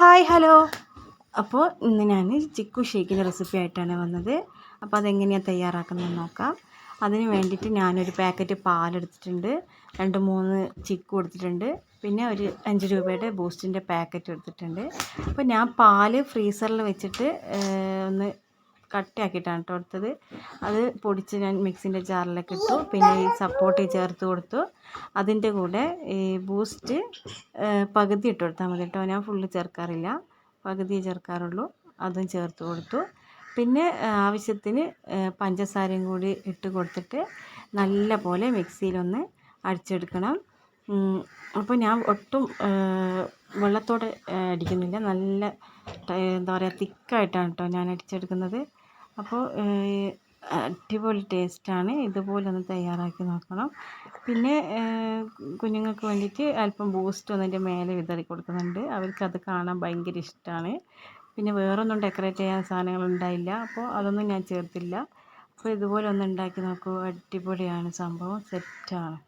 Hi hello. അപ്പോൾ ഇന്ന് ഞാൻ ചിക്കു ഷേക്കിന്റെ റെസിപ്പി ആയിട്ടാണ് വന്നത്. അപ്പോൾ അതെങ്ങനെയാണ് തയ്യാറാക്കുന്നത് നോക്കാം. അതിന് വേണ്ടിയിട്ട് ഞാനൊരു പാക്കറ്റ് പാലെടുത്തിട്ടുണ്ട്. രണ്ട് മൂന്ന് ചിക്കു എടുത്തിട്ടുണ്ട്. പിന്നെ ഒരു അഞ്ച് രൂപയുടെ ബൂസ്റ്റിന്റെ പാക്കറ്റ് എടുത്തിട്ടുണ്ട്. അപ്പോൾ ഞാൻ പാൽ ഫ്രീസറിൽ വെച്ചിട്ട് ഒന്ന് കട്ടിയാക്കിയിട്ടാണ് കേട്ടോ എടുത്തത്. അത് പൊടിച്ച് ഞാൻ മിക്സിന്റെ ജാറിലേക്ക് ഇട്ടു. പിന്നെ ഈ സപ്പോർട്ട് ചേർത്ത് കൊടുത്തു. അതിന്റെ കൂടെ ഈ ബൂസ്റ്റ് പകുതി ഇട്ട് കൊടുത്താൽ മതി കേട്ടോ. ഞാൻ ഫുള്ള് ചേർക്കാറില്ല. പകുതി ചേർക്കാറുള്ളൂ. അതും ചേർത്ത് കൊടുത്തു. പിന്നെ ആവശ്യത്തിന് പഞ്ചസാരയും കൂടി ഇട്ട് കൊടുത്തിട്ട് നല്ല പോലെ മിക്സിയിലൊന്ന് അടിച്ചെടുക്കണം. അപ്പോൾ ഞാൻ ഒട്ടും വെള്ളത്തോടെ അടിക്കുന്നില്ല. നല്ല എന്താ പറയുക തിക്കായിട്ടാണ് കേട്ടോ ഞാൻ അടിച്ചെടുക്കുന്നത്. അപ്പോൾ അടിപൊളി ടേസ്റ്റാണ്. ഇതുപോലെ ഒന്ന് തയ്യാറാക്കി നോക്കണം. പിന്നെ കുഞ്ഞുങ്ങൾക്ക് വേണ്ടിയിട്ട് അല്പം ബൂസ്റ്റ് ഒന്ന് അതിന്റെ മേലെ വിതറി കൊടുക്കുന്നുണ്ട്. അത് കാണാൻ ഭയങ്കര ഇഷ്ടമാണ് പിന്നെ വേറൊന്നും ഡെക്കറേറ്റ് ചെയ്യാൻ സാധനങ്ങൾ ഉണ്ടായില്ല. അപ്പോൾ അതൊന്നും ഞാൻ ചേർത്തില്ല. അപ്പോൾ ഇതുപോലെ ഒന്ന് ഉണ്ടാക്കി നോക്കൂ. അടിപൊളിയാണ്. സംഭവം സെറ്റാണ്.